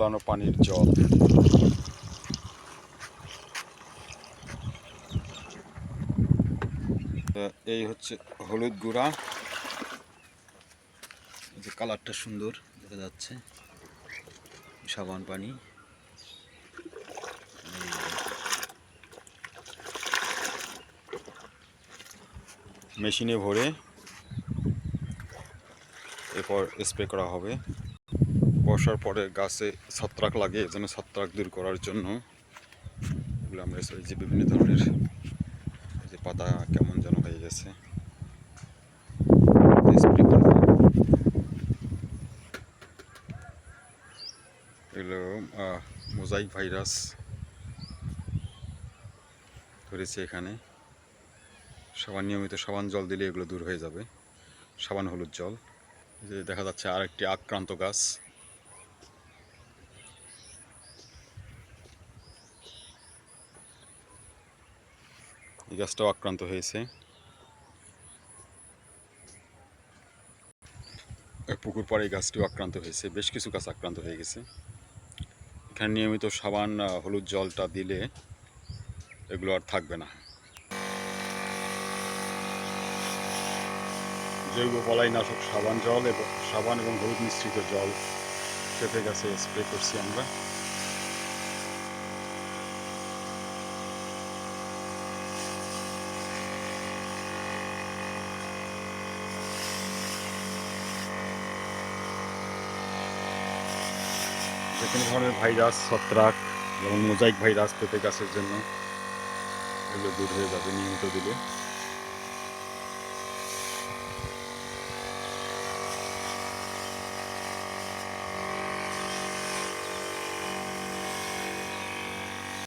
ফেলানো পানির জল। এই হচ্ছে হলুদ গুঁড়া। যে কালারটা সুন্দর, দেখা যাচ্ছে। সাবান পানি। মেশিনে ভরে এরপর স্প্রে করা হবে। বর্ষার পরে গাছে ছত্রাক লাগে, এজন্য ছত্রাক দূর করার জন্য এগুলো আমরা যে বিভিন্ন ধরনের যে পাতা কেমন যেন হয়ে গেছে। এগুলো মোজাইক ভাইরাস ধরেছে এখানে। সাবান, নিয়মিত সাবান জল দিলে এগুলো দূর হয়ে যাবে। সাবান হলুদ জল। যে দেখা যাচ্ছে আরেকটি আক্রান্ত গাছ। এই গাছটাও আক্রান্ত হয়েছে। পুকুর পাড়ে এই গাছটিও আক্রান্ত হয়েছে। বেশ কিছু গাছ আক্রান্ত হয়ে গেছে। এখানে নিয়মিত সাবান হলুদ জলটা দিলে এগুলো আর থাকবে না। জৈব পলাইনাশক সাবান জল এবং সাবান এবং হলুদ মিশ্রিত জল পেঁপে গাছে স্প্রে করছি আমরা। যে কোনো ধরনের ভাইরাস, ছত্রাক এবং মোজাইক ভাইরাস পেঁপে গাছের জন্য এগুলো দূর হয়ে যাবে নিয়মিত দিলে।